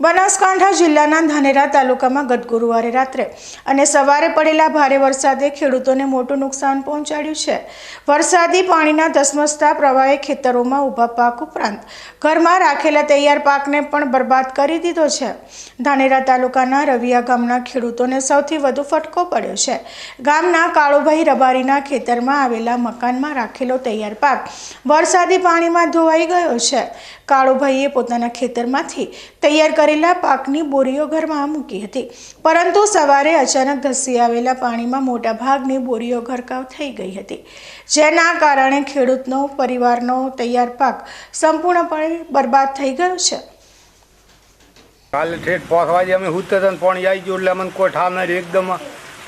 બનાસકાંઠા જિલ્લાના ધાનેરા તાલુકામાં ગત ગુરુવારે રાત્રે અને સવારે પડેલા ભારે વરસાદે ખેડૂતોને મોટું નુકસાન પહોંચાડ્યું છે. વરસાદી પાણીના ધસમસતા પ્રવાહે ખેતરોમાં ઊભા પાક ઉપરાંત ઘરમાં રાખેલા તૈયાર પાકને પણ બરબાદ કરી દીધો છે. ધાનેરા તાલુકાના રવિયા ગામના ખેડૂતોને સૌથી વધુ ફટકો પડ્યો છે. ગામના કાળુભાઈ રબારીના ખેતરમાં આવેલા મકાનમાં રાખેલો તૈયાર પાક વરસાદી પાણીમાં ધોવાઈ ગયો છે. કાળુભાઈએ પોતાના ખેતરમાંથી તૈયાર કરેલા પાકની બોરીઓ ઘરમાં મૂકી હતી. પરંતુ સવારે અચાનક ધસી આવેલા પાણીમાં મોટા ભાગની બોરીઓ ગરકાવ થઈ ગઈ હતી. જેના કારણે ખેડૂતનો, પરિવારનો તૈયાર પાક સંપૂર્ણપણે બરબાદ થઈ ગયો છે. કાલે ઠેઠ પાંચ વાગે અમે હુતે તન પાણી આવી ગયું એટલે અમને કોઈ ઠામ નહીં એકદમ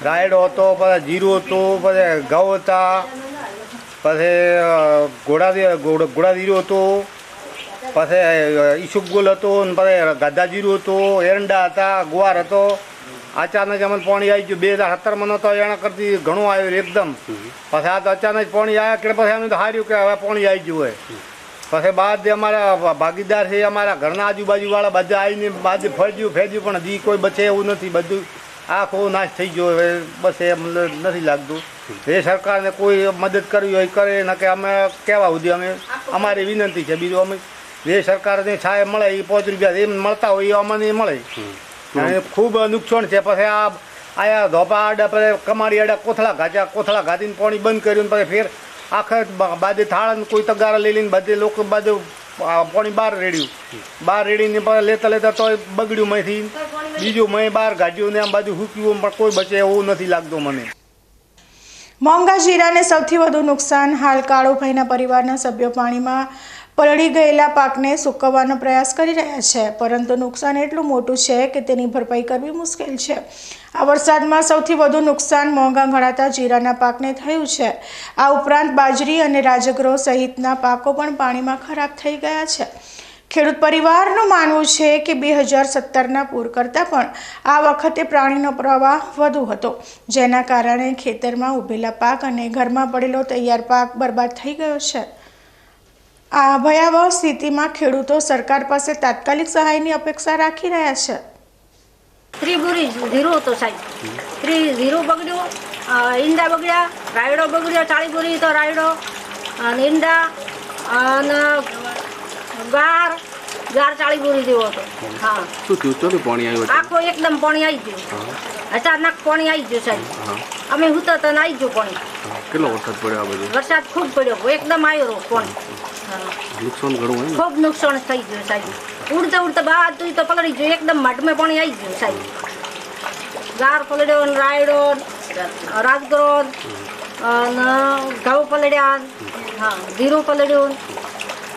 રાયડો હતો, પછી જીરું હતું, પછી ઘઉં હતા, પછી ઘોડા ઘોડા જીરું હતું. પછી ઈસુકગુલ હતું ને પછી ગાધાજીરું હતું, એરંડા હતા, ગુવાર હતો. અચાનક અમને પાણી આવી ગયું. બે હજાર સત્તરમાં નહોતો એના કરતી ઘણું આવ્યું એકદમ. પછી આ તો અચાનક પાણી આવ્યા કે પછી અમે તો હાર્યું કે હવે પાણી આવી ગયું હોય. પછી બાદ અમારા ભાગીદાર છે, અમારા ઘરના આજુબાજુવાળા બધા આવીને બાદ ફરજ્યું ફેરજ્યું પણ હજી કોઈ બચે એવું નથી. બધું આખો નાશ થઈ ગયો. હવે બસ એ નથી લાગતું. એ સરકારને કોઈ મદદ કરવી હોય, કરે, ન કે અમે કહેવા સુધી અમે, અમારી વિનંતી છે. બીજું અમે જે સરકારને છાય મળે એ પાંચ રૂપિયા એમ મળતા હોય એ અમને મળે. અને ખૂબ નુકસાન છે. પછી આ આયા ધોપા આડા પછી કમાડી આડા કોથળા ઘાચ્યા કોથળા ઘાતીને પાણી બંધ કર્યું પછી ફેર આખર બાજે થાળ કોઈ તગારા લઈ લઈને બધે લોકો બાજુ પાણી બહાર રેડ્યું. બહાર રેડીને પછી લેતા લેતા તો બગડ્યું મેંથી બીજું મેં બહાર ગાડ્યું ને આમ બાજુ હૂક્યું પણ કોઈ બચે એવું નથી લાગતું મને. મોંઘા જીરાને સૌથી વધુ નુકસાન હાલ કાળુભાઈના પરિવારના સભ્યો પાણીમાં પલળી ગયેલા પાકને સૂકવવાનો પ્રયાસ કરી રહ્યા છે, પરંતુ નુકસાન એટલું મોટું છે કે તેની ભરપાઈ કરવી મુશ્કેલ છે. આ વરસાદમાં સૌથી વધુ નુકસાન મોંઘા ગણાતા જીરાના પાકને થયું છે. આ ઉપરાંત બાજરી અને રાજગરો સહિતના પાકો પણ પાણીમાં ખરાબ થઈ ગયા છે. ખેડૂત પરિવારનું માનવું છે કે બે હજાર સત્તરના પૂર કરતાં પણ આ વખતે પ્રાણીનો પ્રવાહ વધુ હતો, જેના કારણે ખેતરમાં ઊભેલા પાક અને ઘરમાં પડેલો તૈયાર પાક બરબાદ થઈ ગયો છે. આ ભયાવહ સ્થિતિમાં ખેડૂતો સરકાર પાસે તાત્કાલિક સહાયની અપેક્ષા રાખી રહ્યા છે. ત્રિબુરી ઝીરો હતો સાહેબ. ત્રી ઝીરો બગડ્યો ઈંડા બગડ્યા રાયડો બગડ્યો ચાળી તો રાયડો. અને ઈંડા અને ગાર ગાર ચાળી જેવો હતો. હા. શું થયું? ચોથી પાણી આવ્યું આખો એકદમ પાણી આવી ગયું. અચાનક પાણી આવી ગયું સાહેબ. અમે હુતા તો આવી ગયું પાણી. કેટલો વરસાદ પડ્યો આ બધું? વરસાદ ખૂબ પડ્યો. એકદમ આવ્યો પાણી. નુકસાન ઘણું હોય ખૂબ નુકસાન થઈ ગયું સાહેબ. ઉડતા ઉડતા બહાર તું તો પલડી ગયું. એકદમ માટમે પાણી આવી ગયું સાહેબ. ગાર પલડ્યો ને રાયડો રાજગરો ઘઉં પલડ્યા હા, જીરું પલળ્યું ને.